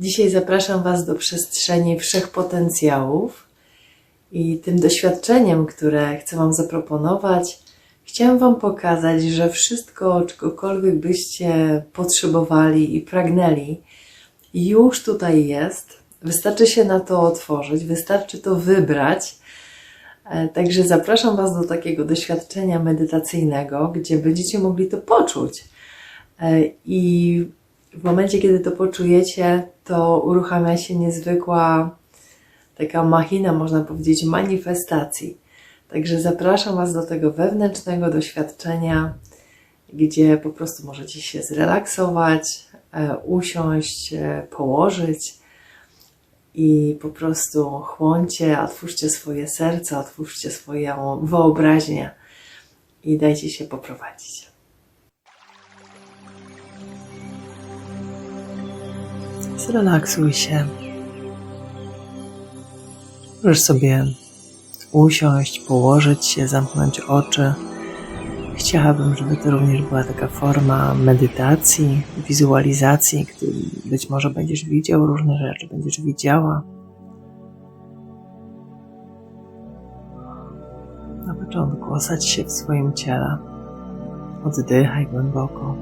Dzisiaj zapraszam Was do przestrzeni wszechpotencjałów i tym doświadczeniem, które chcę Wam zaproponować, chciałam Wam pokazać, że wszystko, czegokolwiek byście potrzebowali i pragnęli, już tutaj jest. Wystarczy się na to otworzyć, wystarczy to wybrać. E, Także zapraszam Was do takiego doświadczenia medytacyjnego, gdzie będziecie mogli to poczuć. E, I w momencie, kiedy to poczujecie, to uruchamia się niezwykła taka machina, można powiedzieć, manifestacji. Także zapraszam Was do tego wewnętrznego doświadczenia, gdzie po prostu możecie się zrelaksować, e, usiąść, e, położyć i po prostu chłoncie, otwórzcie swoje serce, otwórzcie swoją wyobraźnię i dajcie się poprowadzić. Zrelaksuj się. Możesz sobie usiąść, położyć się, zamknąć oczy. Chciałabym, żeby to również była taka forma medytacji, wizualizacji, gdy być może będziesz widział różne rzeczy, będziesz widziała. Na początku osadź się w swoim ciele. Oddychaj głęboko.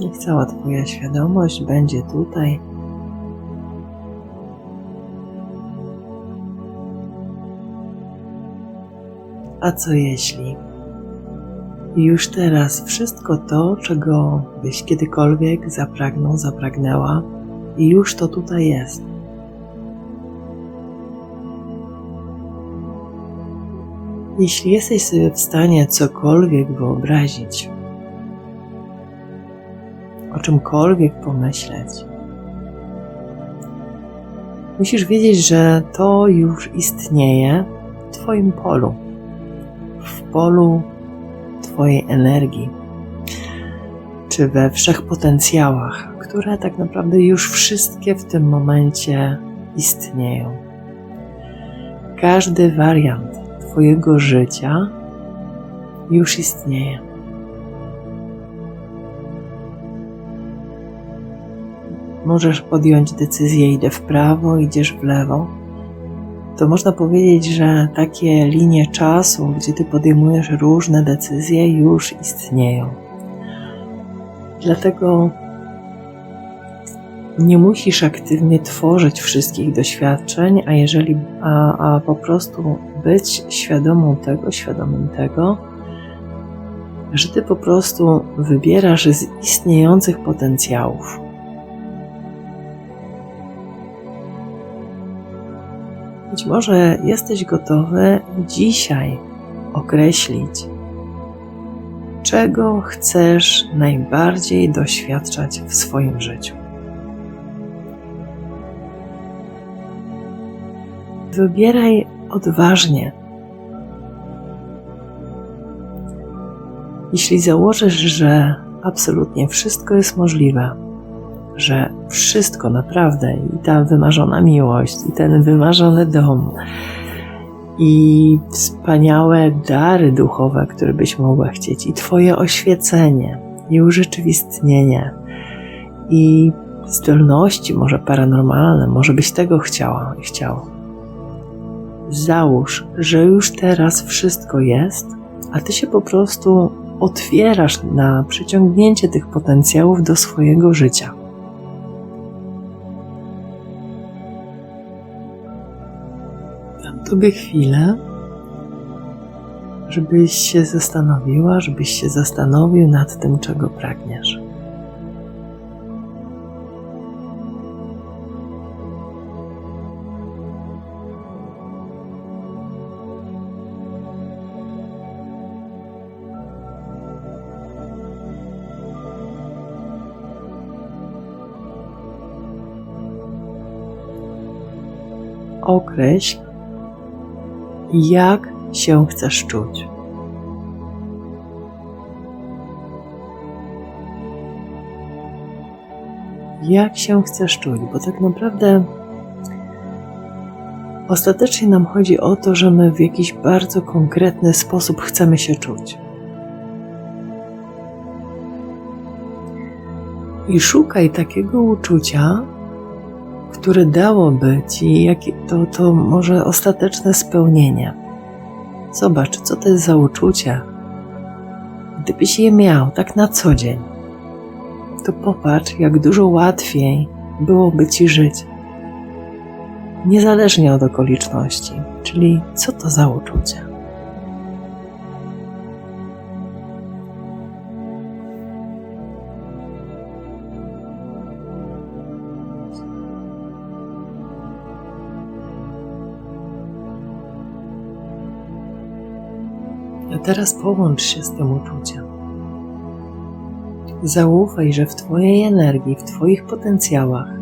Niech cała Twoja świadomość będzie tutaj. A co jeśli już teraz wszystko to, czego byś kiedykolwiek zapragnął, zapragnęła, i już to tutaj jest? Jeśli jesteś sobie w stanie cokolwiek wyobrazić, o czymkolwiek pomyśleć, musisz wiedzieć, że to już istnieje w Twoim polu, w polu Twojej energii, czy we wszechpotencjałach, które tak naprawdę już wszystkie w tym momencie istnieją. Każdy wariant Twojego życia już istnieje. Możesz podjąć decyzję, idę w prawo, idziesz w lewo, to można powiedzieć, że takie linie czasu, gdzie ty podejmujesz różne decyzje, już istnieją. Dlatego nie musisz aktywnie tworzyć wszystkich doświadczeń, a jeżeli, a, a po prostu być świadomą tego, świadomym tego, że ty po prostu wybierasz z istniejących potencjałów. Być może jesteś gotowy dzisiaj określić, czego chcesz najbardziej doświadczać w swoim życiu. Wybieraj odważnie. Jeśli założysz, że absolutnie wszystko jest możliwe, że wszystko naprawdę i ta wymarzona miłość, i ten wymarzony dom, i wspaniałe dary duchowe, które byś mogła chcieć, i Twoje oświecenie, i urzeczywistnienie, i zdolności, może paranormalne, może byś tego chciała i chciał. Załóż, że już teraz wszystko jest, a Ty się po prostu otwierasz na przyciągnięcie tych potencjałów do swojego życia. Tobie chwilę, żebyś się zastanowiła, żebyś się zastanowił nad tym, czego pragniesz. Określ, jak się chcesz czuć. Jak się chcesz czuć, bo tak naprawdę ostatecznie nam chodzi o to, że my w jakiś bardzo konkretny sposób chcemy się czuć. I szukaj takiego uczucia, które dałoby ci jakie, to, to może ostateczne spełnienie. Zobacz, co to jest za uczucie. Gdybyś je miał tak na co dzień, to popatrz, jak dużo łatwiej byłoby ci żyć. Niezależnie od okoliczności, czyli co to za uczucie. Teraz połącz się z tym uczuciem. Zaufaj, że w Twojej energii, w Twoich potencjałach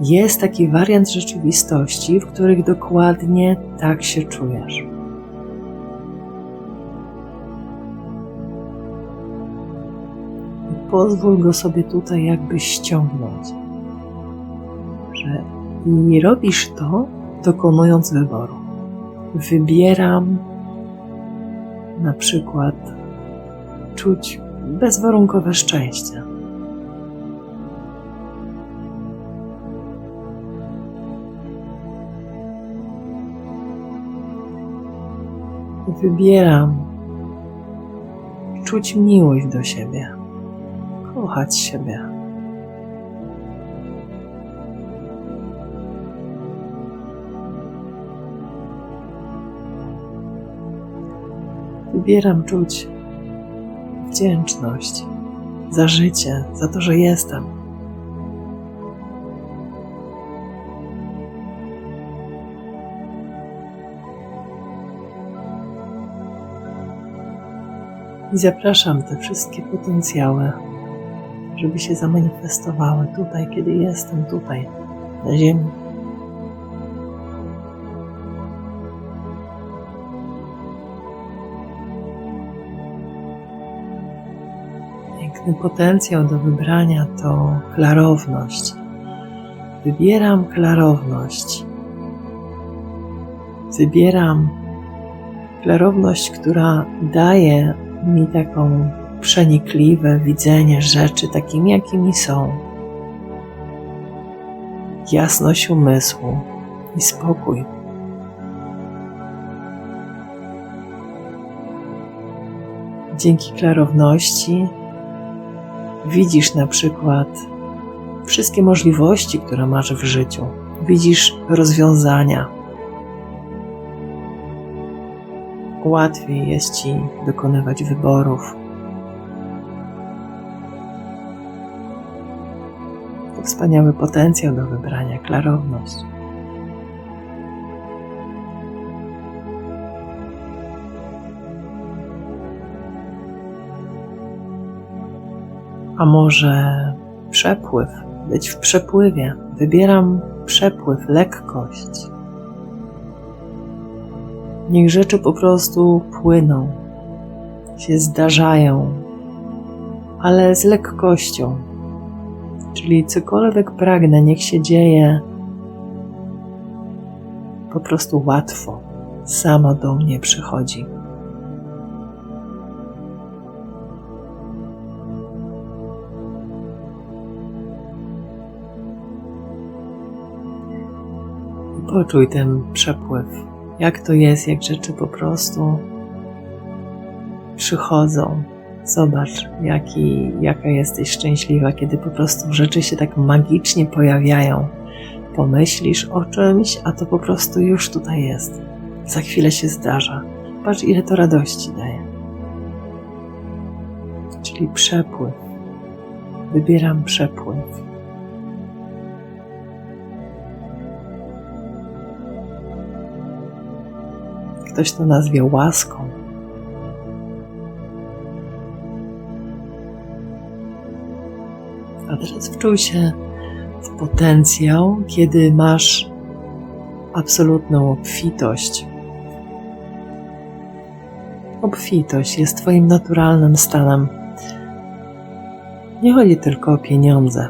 jest taki wariant rzeczywistości, w których dokładnie tak się czujesz. Pozwól go sobie tutaj jakby ściągnąć. Że i robisz to, dokonując wyboru. Wybieram na przykład czuć bezwarunkowe szczęście. Wybieram czuć miłość do siebie, kochać siebie. Wybieram czuć wdzięczność za życie, za to, że jestem. I zapraszam te wszystkie potencjały, żeby się zamanifestowały tutaj, kiedy jestem tutaj, na Ziemi. Piękny potencjał do wybrania to klarowność. Wybieram klarowność. Wybieram klarowność, która daje mi taką przenikliwe widzenie rzeczy takimi, jakimi są. Jasność umysłu i spokój. Dzięki klarowności widzisz na przykład wszystkie możliwości, które masz w życiu. Widzisz rozwiązania, łatwiej jest Ci dokonywać wyborów. To wspaniały potencjał do wybrania, klarowność. A może przepływ, być w przepływie. Wybieram przepływ, lekkość. Niech rzeczy po prostu płyną, się zdarzają, ale z lekkością. Czyli cokolwiek pragnę, niech się dzieje po prostu łatwo, samo do mnie przychodzi. Poczuj ten przepływ jak to jest, jak rzeczy po prostu przychodzą. Zobacz, jaki, jaka jesteś szczęśliwa, kiedy po prostu rzeczy się tak magicznie pojawiają. Pomyślisz o czymś, a to po prostu już tutaj jest. Za chwilę się zdarza. Patrz, ile to radości daje. Czyli przepływ. Wybieram przepływ. Ktoś to nazwie łaską. A teraz wczuj się w potencjał, kiedy masz absolutną obfitość. Obfitość jest Twoim naturalnym stanem. Nie chodzi tylko o pieniądze.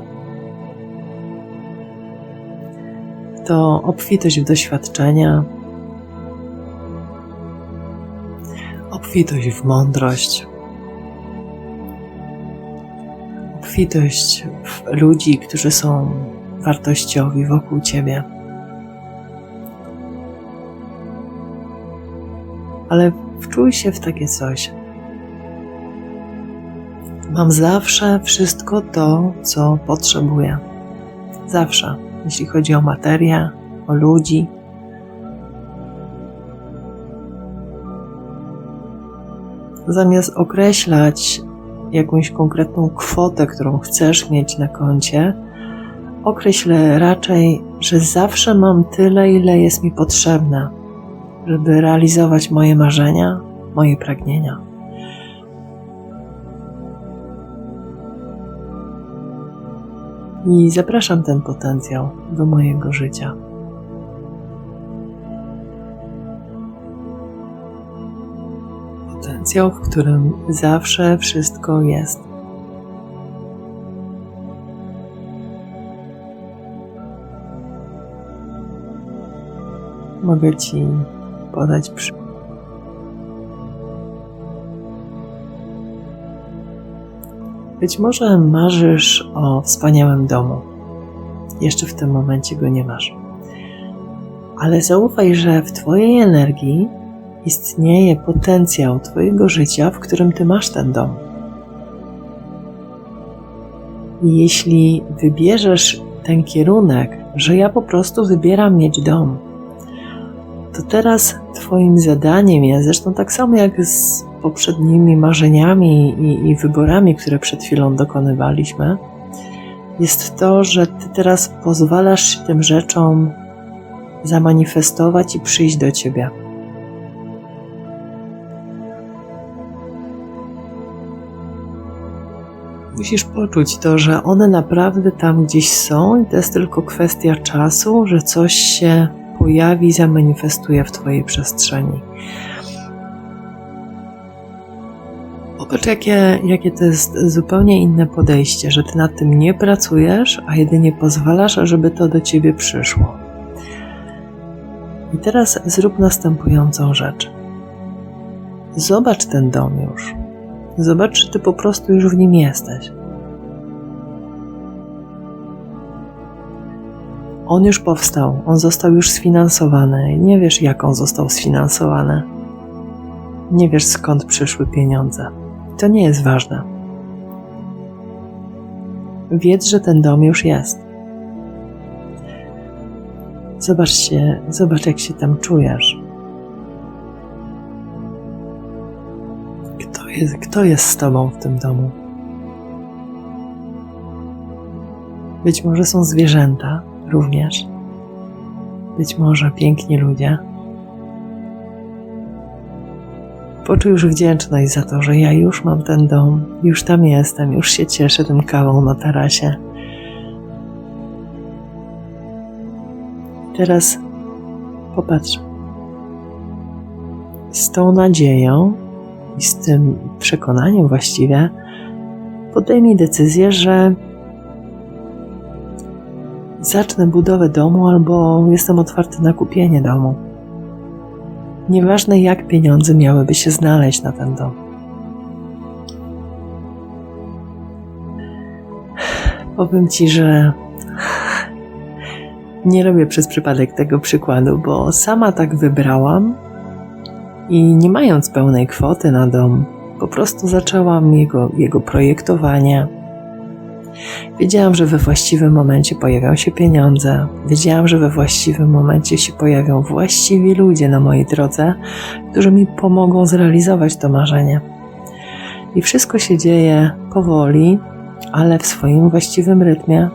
To obfitość w doświadczenia, obfitość w mądrość, obfitość w ludzi, którzy są wartościowi wokół ciebie. Ale wczuj się w takie coś. Mam zawsze wszystko to, co potrzebuję. Zawsze, jeśli chodzi o materię, o ludzi. Zamiast określać jakąś konkretną kwotę, którą chcesz mieć na koncie, określ raczej, że zawsze mam tyle, ile jest mi potrzebne, żeby realizować moje marzenia, moje pragnienia. I zapraszam ten potencjał do mojego życia. Potencjał, w którym zawsze wszystko jest. Mogę Ci podać przykład. Być może marzysz o wspaniałym domu. Jeszcze w tym momencie go nie masz. Ale zaufaj, że w Twojej energii istnieje potencjał Twojego życia, w którym Ty masz ten dom. I jeśli wybierzesz ten kierunek, że ja po prostu wybieram mieć dom, to teraz Twoim zadaniem jest, zresztą tak samo jak z poprzednimi marzeniami i, i wyborami, które przed chwilą dokonywaliśmy, jest to, że Ty teraz pozwalasz tym rzeczom zamanifestować i przyjść do Ciebie. Musisz poczuć to, że one naprawdę tam gdzieś są i to jest tylko kwestia czasu, że coś się pojawi, zamanifestuje w Twojej przestrzeni. Popatrz, jakie, jakie to jest zupełnie inne podejście, że Ty nad tym nie pracujesz, a jedynie pozwalasz, żeby to do Ciebie przyszło. I teraz zrób następującą rzecz. Zobacz ten dom już. Zobacz, czy Ty po prostu już w nim jesteś. On już powstał, on został już sfinansowany. Nie wiesz, jak on został sfinansowany. Nie wiesz, skąd przyszły pieniądze. To nie jest ważne. Wiedz, że ten dom już jest. Zobacz się, zobacz, jak się tam czujesz. Jest, kto jest z tobą w tym domu? Być może są zwierzęta również. Być może piękni ludzie. Poczuj już wdzięczność za to, że ja już mam ten dom, już tam jestem, już się cieszę tym kawą na tarasie. Teraz popatrz. Z tą nadzieją i z tym przekonaniem właściwie podejmij decyzję, że zacznę budowę domu albo jestem otwarty na kupienie domu. Nieważne jak pieniądze miałyby się znaleźć na ten dom. Powiem Ci, że nie robię przez przypadek tego przykładu, bo sama tak wybrałam i nie mając pełnej kwoty na dom, po prostu zaczęłam jego, jego projektowanie Wiedziałam, że we właściwym momencie pojawią się pieniądze. Wiedziałam, że we właściwym momencie się pojawią właściwi ludzie na mojej drodze, którzy mi pomogą zrealizować to marzenie. I wszystko się dzieje powoli, ale w swoim właściwym rytmie.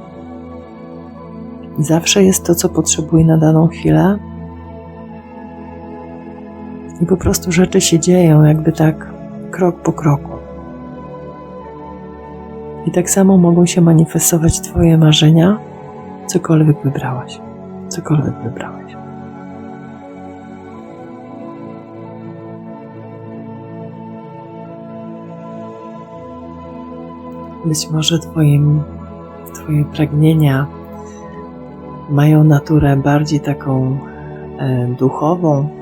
Zawsze jest to, co potrzebuję na daną chwilę. I po prostu rzeczy się dzieją, jakby tak krok po kroku. I tak samo mogą się manifestować Twoje marzenia, cokolwiek wybrałaś. Cokolwiek wybrałeś. Być może twoim, Twoje pragnienia mają naturę bardziej taką e, duchową.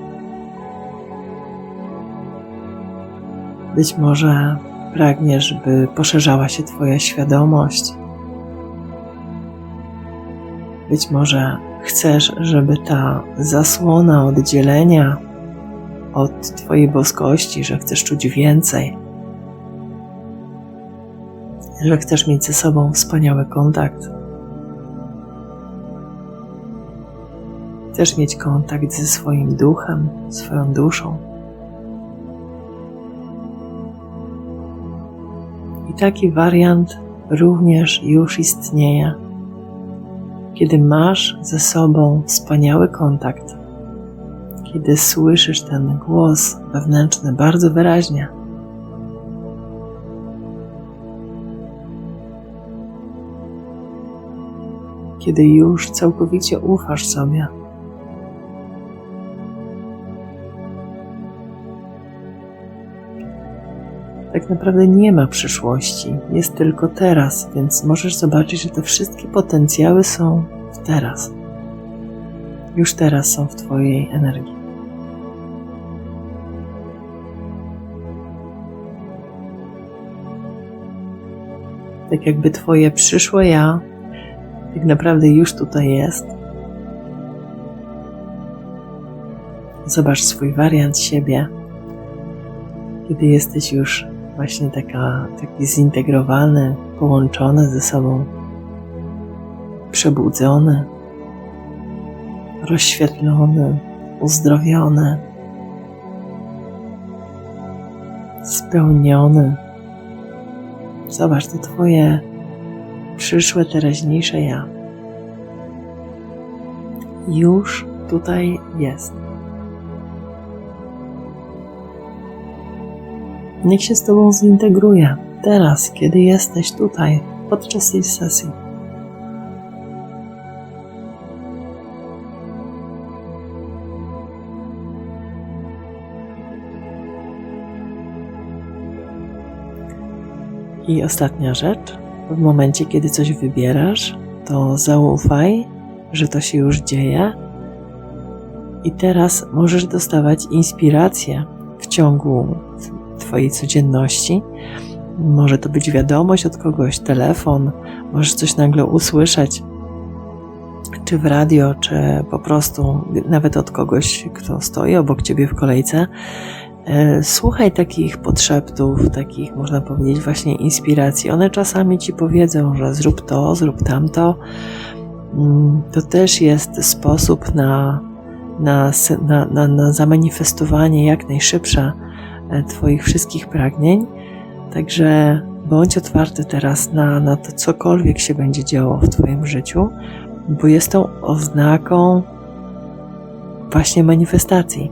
Być może pragniesz, by poszerzała się Twoja świadomość. Być może chcesz, żeby ta zasłona oddzielenia od Twojej boskości, że chcesz czuć więcej, że chcesz mieć ze sobą wspaniały kontakt. Chcesz mieć kontakt ze swoim duchem, swoją duszą. Taki wariant również już istnieje, kiedy masz ze sobą wspaniały kontakt, kiedy słyszysz ten głos wewnętrzny bardzo wyraźnie. Kiedy już całkowicie ufasz sobie. Tak naprawdę nie ma przyszłości, jest tylko teraz, więc możesz zobaczyć, że te wszystkie potencjały są w teraz. Już teraz są w Twojej energii. Tak jakby Twoje przyszłe ja tak naprawdę już tutaj jest. Zobacz swój wariant siebie, kiedy jesteś już właśnie taka, taki zintegrowany, połączony ze sobą, przebudzony, rozświetlony, uzdrowiony, spełniony. Zobacz, to Twoje przyszłe, teraźniejsze ja. Już tutaj jest. Niech się z Tobą zintegruje teraz, kiedy jesteś tutaj, podczas tej sesji. I ostatnia rzecz. W momencie, kiedy coś wybierasz, to zaufaj, że to się już dzieje. I teraz możesz dostawać inspirację w ciągu Twojej codzienności. Może to być wiadomość od kogoś, telefon, możesz coś nagle usłyszeć, czy w radio, czy po prostu nawet od kogoś, kto stoi obok Ciebie w kolejce. E, słuchaj takich podszeptów, takich można powiedzieć właśnie inspiracji. One czasami Ci powiedzą, że zrób to, zrób tamto. Mm, to też jest sposób na, na, na, na, na zamanifestowanie jak najszybsze Twoich wszystkich pragnień. Także bądź otwarty teraz na, na to, cokolwiek się będzie działo w Twoim życiu, bo jest tą oznaką właśnie manifestacji.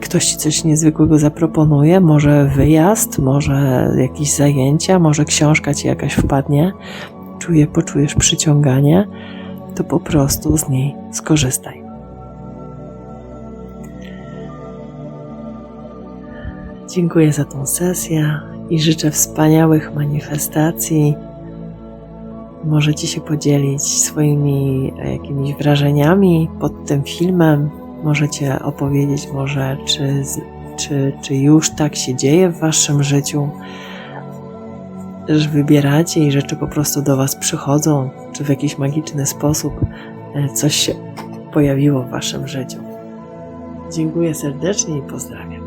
Ktoś Ci coś niezwykłego zaproponuje, może wyjazd, może jakieś zajęcia, może książka Ci jakaś wpadnie, czuje, poczujesz przyciąganie, to po prostu z niej skorzystaj. Dziękuję za tą sesję i życzę wspaniałych manifestacji. Możecie się podzielić swoimi e, jakimiś wrażeniami pod tym filmem. Możecie opowiedzieć może, czy, czy, czy już tak się dzieje w waszym życiu, że wybieracie i rzeczy po prostu do was przychodzą, czy w jakiś magiczny sposób e, coś się pojawiło w waszym życiu. Dziękuję serdecznie i pozdrawiam.